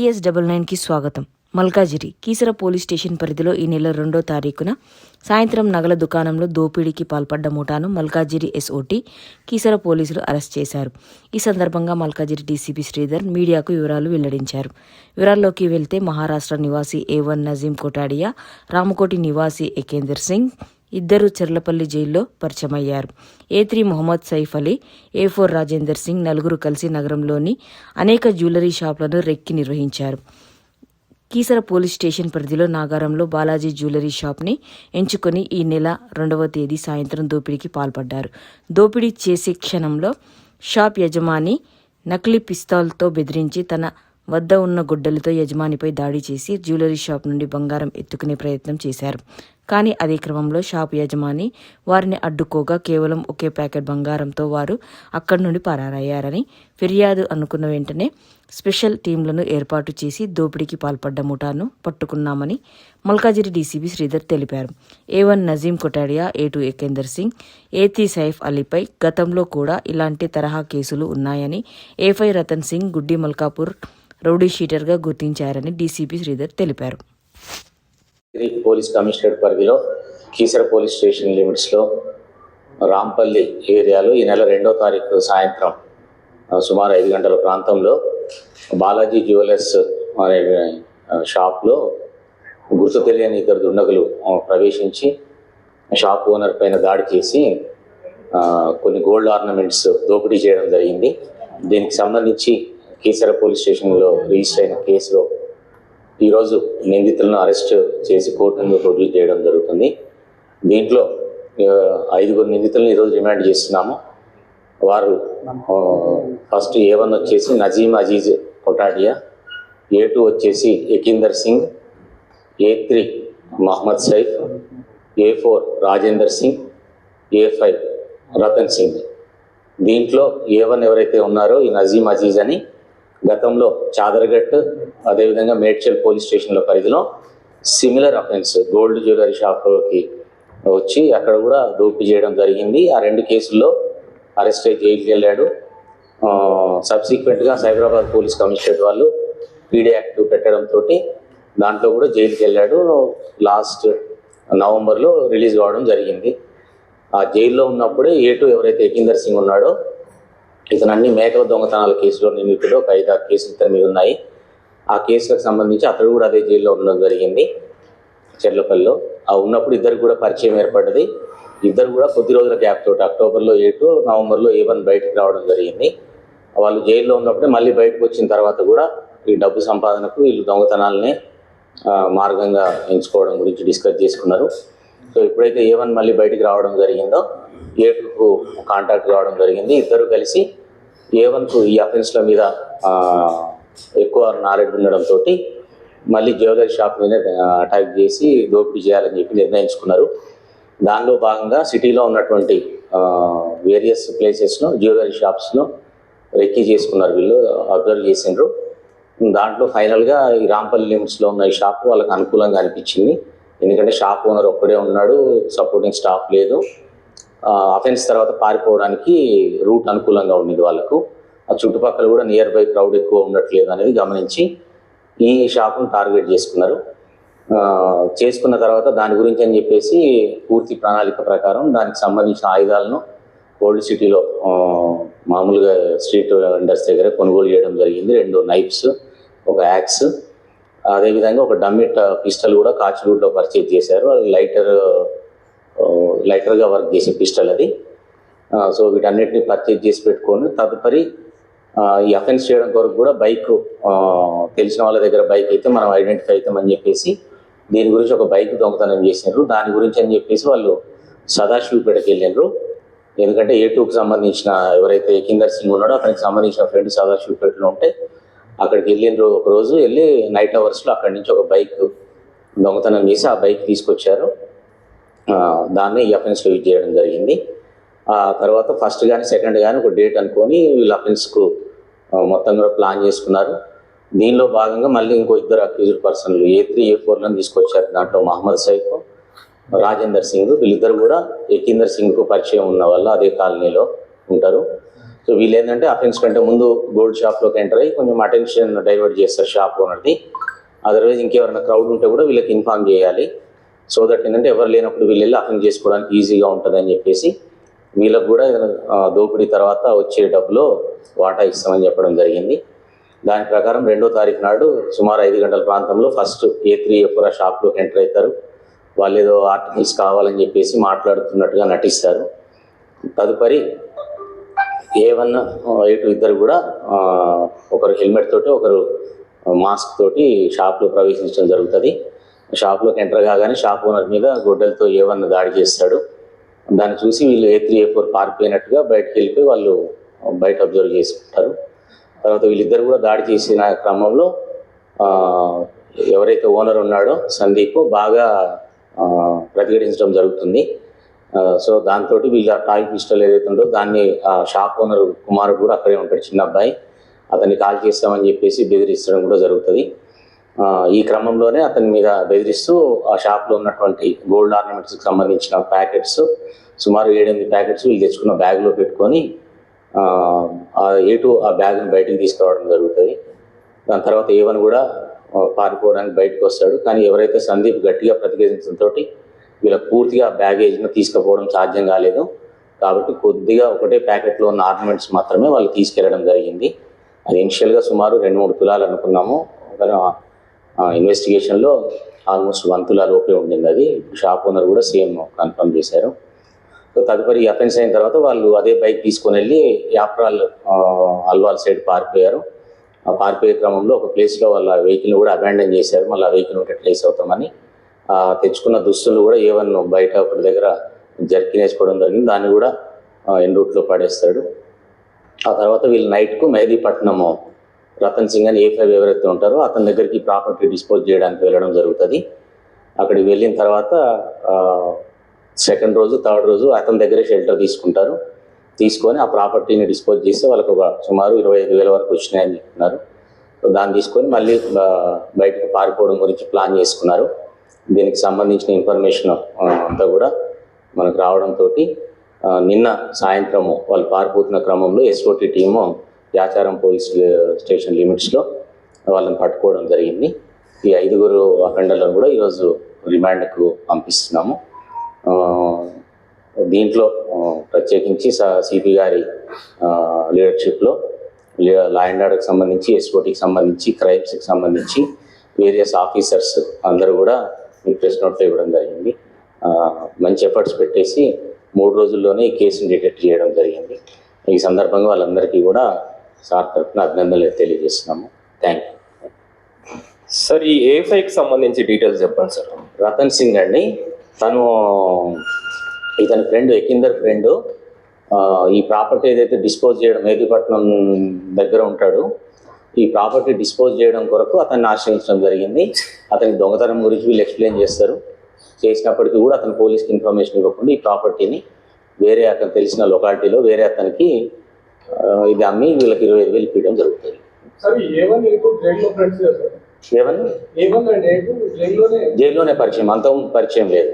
CS double నైన్కి స్వాగతం. Malkajgiri Keesara police station పరిధిలో ఈ నెల రెండో తారీఖున సాయంత్రం నగల దుకాణంలో దోపిడీకి పాల్పడ్డ ముఠాను మల్కాజిరి ఎస్ఓటి కీసర పోలీసులు అరెస్ట్ చేశారు. ఈ సందర్భంగా మల్కాజిరి డీసీపీ శ్రీధర్ మీడియాకు వివరాలు వెల్లడించారు. వివరాల్లోకి వెళ్తే మహారాష్ట్ర నివాసి ఏ వన్ నజీం కొటాడియా రామకోటి నివాసి ఏకేందర్ సింగ్ ఇద్దరు చెర్లపల్లి జైల్లో పరిచయమయ్యారు. A three Mohammed Saif Ali A four Rajender Singh నలుగురు కలిసి నగరంలోని అనేక జ్యువెలరీ షాపులను రెక్కి నిర్వహించారు. కీసర పోలీస్ స్టేషన్ పరిధిలో నాగారంలో బాలాజీ జ్యువెలరీ షాప్ని ఎంచుకొని ఈ నెల రెండవ తేదీ సాయంత్రం దోపిడీకి పాల్పడ్డారు. దోపిడీ చేసే క్షణంలో షాప్ యజమాని నకిలీ పిస్తాల్తో బెదిరించి తన వద్ద ఉన్న గుడ్డలతో యజమానిపై దాడి చేసి జ్యువెలరీ షాప్ నుండి బంగారం ఎత్తుకునే ప్రయత్నం చేశారు. కానీ అదే క్రమంలో షాప్ యజమాని వారిని అడ్డుకోగా కేవలం ఒకే ప్యాకెట్ బంగారంతో వారు అక్కడి నుండి పరారయ్యారని ఫిర్యాదు అనుకున్న వెంటనే స్పెషల్ టీంలను ఏర్పాటు చేసి దోపిడీకి పాల్పడ్డ ముఠాను పట్టుకున్నామని మల్కాజిరి డీసీబీ శ్రీధర్ తెలిపారు. A one Nazim Kotadia A two Ekender Singh ఏతి Saif అలీపై గతంలో కూడా ఇలాంటి తరహా కేసులు ఉన్నాయని ఏ ఫైవ్ రతన్ సింగ్ గుడ్డి మల్కాపూర్ రౌడీ షీటర్గా గుర్తించారని డీసీపీ శ్రీధర్ తెలిపారు. పోలీస్ కమిషనరేట్ పరిధిలో కీసర పోలీస్ స్టేషన్ లిమిట్స్లో రాంపల్లి ఏరియాలో ఈ నెల రెండో తారీఖు సాయంత్రం సుమారు ఐదు గంటల ప్రాంతంలో బాలాజీ జ్యువెలర్స్ అనే షాప్లో గుర్తు తెలియని ఇద్దరు దుండగులు ప్రవేశించి షాప్ ఓనర్ పైన దాడి చేసి కొన్ని గోల్డ్ ఆర్నమెంట్స్ దోపిడీ చేయడం జరిగింది. దీనికి సంబంధించి కీసర పోలీస్ స్టేషన్లో రిజిస్టర్ అయిన కేసులో ఈరోజు నిందితులను అరెస్ట్ చేసి కోర్టు ముందు ప్రొడ్యూస్ చేయడం జరుగుతుంది. దీంట్లో ఐదుగురు నిందితులను ఈరోజు రిమాండ్ చేస్తున్నాము. వారు ఫస్ట్ ఏ వన్ వచ్చేసి నజీమ్ అజీజ్ కొటాడియా ఏ టూ వచ్చేసి Ekender Singh A three Mohammed Saif A four Rajender Singh A five Ratan Singh. దీంట్లో ఏ వన్ ఎవరైతే ఉన్నారో ఈ నజీమ్ అజీజ్ అని గతంలో చాదరగట్ అదేవిధంగా మేడ్చల్ పోలీస్ స్టేషన్ల పరిధిలో సిమిలర్ అఫెన్స్ గోల్డ్ జ్యువెలరీ షాప్కి వచ్చి అక్కడ కూడా దోపి చేయడం జరిగింది. ఆ రెండు కేసుల్లో అరెస్ట్ అయి జైలుకి వెళ్ళాడు. సబ్సిక్వెంట్గా సైబరాబాద్ పోలీస్ కమిషనరేట్ వాళ్ళు పీడీ యాక్ట్ పెట్టడంతో దాంట్లో కూడా జైలుకి వెళ్ళాడు. లాస్ట్ నవంబర్లో రిలీజ్ కావడం జరిగింది. ఆ జైల్లో ఉన్నప్పుడే ఏ టూ ఎవరైతే ఏకిందర్ సింగ్ ఉన్నాడో ఇతను అన్ని మేకల దొంగతనాల కేసులో నిందితుడు ఒక ఐదు ఆరు కేసులు ఇతని మీద ఉన్నాయి. ఆ కేసులకు సంబంధించి అతడు కూడా అదే జైల్లో ఉండడం జరిగింది. చెర్లపల్లిలో. ఆ ఉన్నప్పుడు ఇద్దరు కూడా పరిచయం ఏర్పడ్డది. ఇద్దరు కూడా కొద్ది రోజుల గ్యాప్ తోటి అక్టోబర్లో ఎయిట్ నవంబర్లో ఏ వన్ బయటకు రావడం జరిగింది. వాళ్ళు జైల్లో ఉన్నప్పుడే మళ్ళీ బయటకు వచ్చిన తర్వాత కూడా ఈ డబ్బు సంపాదనకు వీళ్ళు దొంగతనాలనే మార్గంగా ఎంచుకోవడం గురించి డిస్కస్ చేసుకున్నారు. సో ఎప్పుడైతే ఏ వన్ మళ్ళీ బయటికి రావడం జరిగిందో ఏటుకు కాంటాక్ట్ కావడం జరిగింది. ఇద్దరు కలిసి ఏ వన్కు ఈ అఫెన్స్ల మీద ఎక్కువ నాలెడ్జ్ ఉండడంతో మళ్ళీ జ్యువెలరీ షాప్ మీద అటాక్ చేసి దోపిడీ చేయాలని చెప్పి నిర్ణయించుకున్నారు. దానిలో భాగంగా సిటీలో ఉన్నటువంటి వేరియస్ ప్లేసెస్లో జ్యువెలరీ షాప్స్లో రెక్కీ చేసుకున్నారు వీళ్ళు అబ్జర్వ్ చేసిండ్రు. దాంట్లో ఫైనల్గా ఈ రాంపల్లి లిమిట్స్లో ఉన్న ఈ షాప్ వాళ్ళకి అనుకూలంగా అనిపించింది. ఎందుకంటే షాప్ ఓనర్ ఒక్కడే ఉన్నాడు సపోర్టింగ్ స్టాఫ్ లేదు. అఫెన్స్ తర్వాత పారిపోవడానికి రూట్ అనుకూలంగా ఉండేది వాళ్ళకు. ఆ చుట్టుపక్కల కూడా నియర్ బై క్రౌడ్ ఎక్కువ ఉండట్లేదు అనేది గమనించి ఈ షాప్ను టార్గెట్ చేసుకున్నారు. చేసుకున్న తర్వాత దాని గురించి అని చెప్పేసి పూర్తి ప్రణాళిక ప్రకారం దానికి సంబంధించిన ఆయుధాలను ఓల్డ్ సిటీలో మామూలుగా స్ట్రీట్ వెండర్స్ దగ్గర కొనుగోలు చేయడం జరిగింది. రెండు నైఫ్స్ ఒక యాక్స్ అదేవిధంగా ఒక డమ్మిట్ పిస్టల్ uh, కూడా కాచి రూట్లో పర్చేజ్ చేశారు. లైటర్ లైటర్గా వర్క్ చేసే పిస్టల్ అది. సో వీటన్నిటిని పర్చేజ్ చేసి పెట్టుకొని తదుపరి ఈ అఫెన్స్ చేయడం కొరకు కూడా బైక్ తెలిసిన వాళ్ళ దగ్గర బైక్ అయితే మనం ఐడెంటిఫై అవుతామని చెప్పేసి దీని గురించి ఒక బైక్ దొంగతనం చేసినారు. దాని గురించి అని చెప్పేసి వాళ్ళు సదాశివపేటకి వెళ్ళినారు. ఎందుకంటే ఏ టూకి సంబంధించిన ఎవరైతే కిందర్ సింగ్ ఉన్నాడో అతనికి సంబంధించిన ఫ్రెండ్ సదాశివపేటలో ఉంటే అక్కడికి వెళ్ళిండ్రు ఒక రోజు వెళ్ళి నైట్ అవర్స్లో అక్కడి నుంచి ఒక బైక్ దొంగతనం చేసి ఆ బైక్ తీసుకొచ్చారు. దాన్ని ఈ అఫెన్స్లో యూజ్ చేయడం జరిగింది. ఆ తర్వాత ఫస్ట్ కానీ సెకండ్ కానీ ఒక డేట్ అనుకొని వీళ్ళు అఫెన్స్కు మొత్తం కూడా ప్లాన్ చేసుకున్నారు. దీనిలో భాగంగా మళ్ళీ ఇంకో ఇద్దరు అక్యూజ్డ్ పర్సన్లు ఏ త్రీ ఏ ఫోర్లను తీసుకొచ్చారు దాంట్లో మహమ్మద్ సైఫ్ రాజేందర్ సింగ్. వీళ్ళిద్దరు కూడా యకీందర్ సింగ్కు పరిచయం ఉన్న వల్ల అదే కాలనీలో ఉంటారు. సో వీళ్ళు ఏంటంటే అఫెన్స్ కంటే ముందు గోల్డ్ షాప్లోకి ఎంటర్ అయ్యి కొంచెం అటెన్షన్ డైవర్ట్ చేస్తారు షాప్ ఓనర్ది. అదర్వైజ్ ఇంకెవరైనా క్రౌడ్ ఉంటే కూడా వీళ్ళకి ఇన్ఫార్మ్ చేయాలి. సో దట్ ఏంటంటే ఎవరు లేనప్పుడు వీళ్ళు వెళ్ళి అర్థం చేసుకోవడానికి ఈజీగా ఉంటుందని చెప్పేసి వీళ్ళకు కూడా దోపిడీ తర్వాత వచ్చే డబ్బులో వాటా ఇస్తామని చెప్పడం జరిగింది. దాని ప్రకారం రెండో తారీఖు నాడు సుమారు ఐదు గంటల ప్రాంతంలో ఫస్ట్ ఏ త్రీ ఎఫ్ఆర్ షాప్లోకి ఎంటర్ అవుతారు. వాళ్ళు ఏదో ఆర్టికల్స్ కావాలని చెప్పేసి మాట్లాడుతున్నట్టుగా నటిస్తారు. తదుపరి ఏ వన్ ఎయిట్ ఇద్దరు కూడా ఒకరు హెల్మెట్ తోటి ఒకరు మాస్క్ తోటి షాప్లో ప్రవేశించడం జరుగుతుంది. షాప్లోకి ఎంటర్ కాగానే షాప్ ఓనర్ మీద గొడ్డలతో ఏ దాడి చేస్తాడు. దాన్ని చూసి వీళ్ళు ఏ త్రీ ఏ ఫోర్ పారిపోయినట్టుగా బయటకు వెళ్ళిపోయి వాళ్ళు బయట అబ్జర్వ్ చేసుకుంటారు. తర్వాత వీళ్ళిద్దరు కూడా దాడి చేసిన క్రమంలో ఎవరైతే ఓనర్ ఉన్నాడో సందీప్ బాగా ప్రతిఘటించడం జరుగుతుంది. సో దాంతో వీళ్ళ టాయ్ పిస్టల్ ఏదైతే ఉందో దాన్ని ఆ షాప్ ఓనర్ కుమారుడు కూడా అక్కడే ఉంటాడు చిన్న అబ్బాయి. అతన్ని కాల్ చేస్తామని చెప్పేసి బెదిరించడం కూడా జరుగుతుంది. ఈ క్రమంలోనే అతని మీద బెదిరిస్తూ ఆ షాప్లో ఉన్నటువంటి గోల్డ్ ఆర్నమెంట్స్కి సంబంధించిన ప్యాకెట్స్ సుమారు ఏడెనిమిది ప్యాకెట్స్ వీళ్ళు తెచ్చుకున్న బ్యాగ్లో పెట్టుకొని ఆ, ఆ ఏటు ఆ బ్యాగ్ని బయటకు తీసుకురావడం జరుగుతుంది. దాని తర్వాత ఏవన్ కూడా పారిపోవడానికి బయటకు వస్తాడు. కానీ ఎవరైతే సందీప్ గట్టిగా ప్రతిఘటించడంతో వీళ్ళకి పూర్తిగా బ్యాగేజ్ను తీసుకుపోవడం సాధ్యం కాలేదు. కాబట్టి కొద్దిగా ఒకటే ప్యాకెట్లో ఉన్న ఆర్నమెంట్స్ మాత్రమే వాళ్ళు తీసుకెళ్ళడం జరిగింది. అది ఇనిషియల్గా సుమారు రెండు మూడు తులాలు అనుకున్నాము. కానీ ఇన్వెస్టిగేషన్లో ఆల్మోస్ట్ వన్ తులా లోపే ఉండింది అది. షాప్ ఓనర్ కూడా సేమ్ కన్ఫర్మ్ చేశారు. సో తదుపరి అఫెన్స్ అయిన తర్వాత వాళ్ళు అదే బైక్ తీసుకొని వెళ్ళి యాప్రాల్ అల్వాల్ సైడ్ పారిపోయారు. ఆ పారిపోయే క్రమంలో ఒక ప్లేస్లో వాళ్ళ వెహికల్ కూడా అబాండన్ చేశారు. మళ్ళీ ఆ వెహికల్ ఉంటే ట్రేస్ అవుతామని. తెచ్చుకున్న దుస్తులు కూడా ఏవన్ బయట ఒకటి దగ్గర జర్కిన్ వేసుకోవడం జరిగింది. దాన్ని కూడా ఎన్ రూట్లో పడేస్తాడు. ఆ తర్వాత వీళ్ళు నైట్కు మెహదీపట్నము రతన్ సింగ్ అని ఏ ఫైవ్ ఎవరైతే ఉంటారో అతని దగ్గరికి ప్రాపర్టీ డిస్పోజ్ చేయడానికి వెళ్ళడం జరుగుతుంది. అక్కడికి వెళ్ళిన తర్వాత సెకండ్ రోజు థర్డ్ రోజు అతని దగ్గరే షెల్టర్ తీసుకుంటారు. తీసుకొని ఆ ప్రాపర్టీని డిస్పోజ్ చేస్తే వాళ్ళకు ఒక సుమారు ఇరవై ఐదు వేల వరకు వచ్చినాయని చెప్తున్నారు. దాన్ని తీసుకొని మళ్ళీ బయటకు పారిపోవడం గురించి ప్లాన్ చేసుకున్నారు. దీనికి సంబంధించిన ఇన్ఫర్మేషన్ అంతా కూడా మనకు రావడంతో నిన్న సాయంత్రము వాళ్ళు పారిపోతున్న క్రమంలో SOT team Yacharam police station లిమిట్స్లో వాళ్ళని పట్టుకోవడం జరిగింది. ఈ ఐదుగురు అఖండలను కూడా ఈరోజు రిమాండ్కు పంపిస్తున్నాము. దీంట్లో ప్రత్యేకించి సిపి గారి లీడర్షిప్లో లా అండ్ ఆర్డర్కి సంబంధించి ఎస్ఓటికి సంబంధించి క్రైమ్స్కి సంబంధించి వేరియస్ ఆఫీసర్స్ అందరూ కూడా ఈ ప్రెస్ నోట్లో ఇవ్వడం జరిగింది. మంచి ఎఫర్ట్స్ పెట్టేసి మూడు రోజుల్లోనే ఈ కేసుని డిటెక్ట్ చేయడం జరిగింది. ఈ సందర్భంగా వాళ్ళందరికీ కూడా సార్ తరఫున అభినందనలు తెలియజేస్తున్నాము. థ్యాంక్ యూ సార్ ఈ ఏ కి సంబంధించి డీటెయిల్స్ చెప్పండి సార్. రతన్ సింగ్ అండి. తను ఇతని ఫ్రెండ్ ఎకిందర్ ఫ్రెండ్ ఈ ప్రాపర్టీ ఏదైతే డిస్పోజ్ చేయడం మేదిపట్నం దగ్గర ఉంటాడు ఈ ప్రాపర్టీ డిస్పోజ్ చేయడం కొరకు అతన్ని ఆశ్రయించడం జరిగింది. అతనికి దొంగతనం గురించి వీళ్ళు ఎక్స్ప్లెయిన్ చేస్తారు. చేసినప్పటికీ కూడా అతను పోలీస్కి ఇన్ఫర్మేషన్ ఇవ్వకుండా ఈ ప్రాపర్టీని వేరే అతను తెలిసిన లొకాలిటీలో వేరే అతనికి ఇది అమ్మి వీళ్ళకి ఇరవై ఐదు వేలు ఇప్పించడం జరుగుతుంది. జైల్లోనే? పరిచయం అంతకుముందు పరిచయం లేదు.